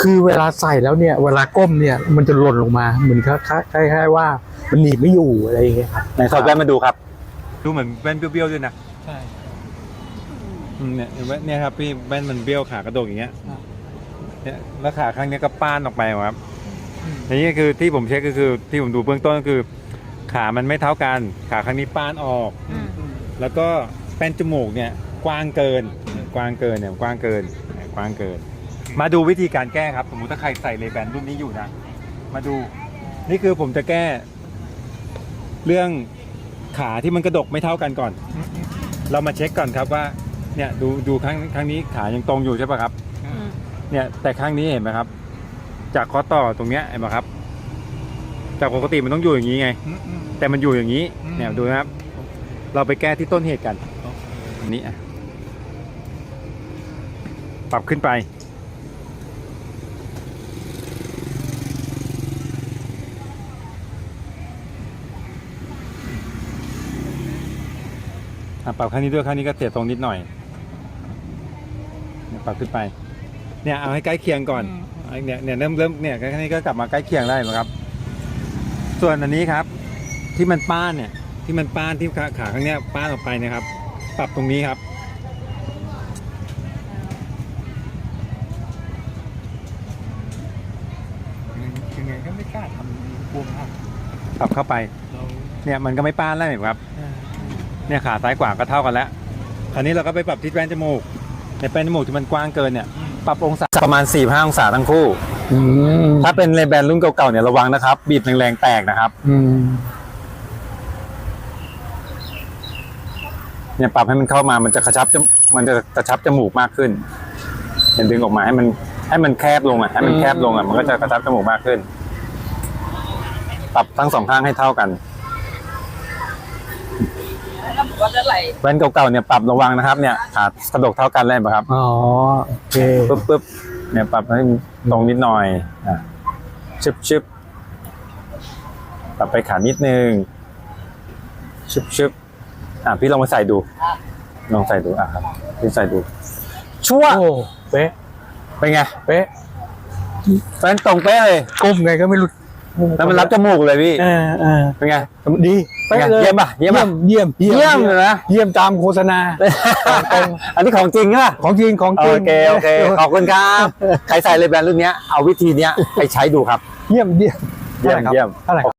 คือเวลาใส่แล้วเนี่ย เวลาก้มเนี่ยมันจะหล่นลงมาเหมือนคล้ายๆคล้ายๆว่ามันหนีบไม่อยู่อะไรอย่างเงี้ยครับไหนถอดแว่นมาดูครับ ดูเหมือนแว่นเบี้ยวๆด้วยนะใช่อืมเนี่ยแว่นเนี่ยครับพี่แว่นมันเบี้ยวขากระโดกอย่างเงี้ยครับเนี่ยแล้วขาข้างเนี้ยก็ป้านออกไปครับอันนี้คือที่ผมเช็คก็คือที่ผมดูเบื้องต้นก็คือ ขามันไม่เท่ากัน ขาข้างนี้ป้านออก แล้วก็แป้นจมูกเนี่ย กว้างเกิน กว้างเกินเนี่ยกว้างเกินเนี่ยกว้างเกิน มาดูวิธีการแก้ครับ สมมุติถ้าใครใส่เลแบนรุ่นนี้อยู่นะ มาดู นี่คือผมจะแก้ เรื่องขาที่มันกระดกไม่เท่ากันก่อน เรามาเช็คก่อนครับว่า เนี่ยดูดูครั้งครั้งนี้ขายังตรงอยู่ใช่ปะครับ เนี่ยแต่ครั้งนี้เห็นไหมครับ จากข้อต่อตรงเนี้ยเห็นไหมครับ จากปกติมันต้องอยู่อย่างนี้ไง แต่มันอยู่อย่างนี้อืมเนี่ยดูนะครับ เราไปแก้ที่ต้นเหตุกันอันนี้อะปรับขึ้นไป ปรับข้างนี้ด้วยข้างนี้ก็เสียตรงนิดหน่อยเนี่ยปรับขึ้นไป เนี่ยเอาให้ใกล้เคียงก่อนไอ้เนี่ยเนี่ยเริ่มเริ่มเนี่ยข้างนี้ก็กลับมาใกล้เคียงได้ไหมครับ ส่วนอันนี้ครับ ที่มันป้านเนี่ย ที่มันป้านที่ขาขาข้างเนี้ยป้านออกไปนะครับ ปรับตรงนี้ครับยังไงก็ไม่กล้าทำกลัวมากปรับเข้าไปเราเนี่ยมันก็ไม่ป้านแล้วเห็นไหมครับ เนี่ยขาซ้ายขวาก็เท่ากันแล้วคราวนี้เราก็ไปปรับที่แป้นจมูกในแป้นจมูกที่มันกว้างเกินเนี่ยปรับองศาประมาณ4 5องศาทั้งคู่อืมถ้าเป็นเลแบนรุ่นเก่าๆเนี่ยระวังนะครับ บีบแรงๆแตกนะครับอืมเนี่ยปรับให้มันเข้ามามันจะกระชับจมมันจะกระชับจมูกมากขึ้นเนี่ยดึงออกมาให้มันให้มันแคบลงอะให้มันแคบลงอะมันก็จะกระชับจมูกมากขึ้น ปรับทั้งสองข้างให้เท่ากัน แล้วผมว่าจะไหลแว่นเก่าๆเนี่ยปรับระวังนะครับเนี่ยขากระดกเท่ากันเลยไหมครับอ๋อโอเคปึ๊บปึ๊บเนี่ยปรับให้ตรงนิดหน่อยอะชึบชึบปรับไปขานิดนึงชึบชึบอะพี่ลองมาใส่ดูลองใส่ดูอะครับพี่ใส่ดูชั่วโอ้เป๊ะเป็นไงเป๊ะแฟนตรงเป๊ะเลยก้มไงก็ไม่รู้ แล้วมันรับจมูกเลยพี่เออเออเป็นไงดีเป็นไงป๊ะลเยี่ยมป่ะเยี่ยมป่ะเยี่ยมเยี่ยมเยี่ยมเลยนะเยี่ยมตามโฆษณาตรงอันนี้ของจริงใช่ป่ะของจริงของโอจริงเคโอเคขอบคุณครับใครใส่เลยแบรนด์รุ่นเนี้ยเอาวิธีเนี้ยไปใช้ดูครับ เยี่ยมเยี่ยมเยี่ยมท่าไหร่ครับเยี่ยม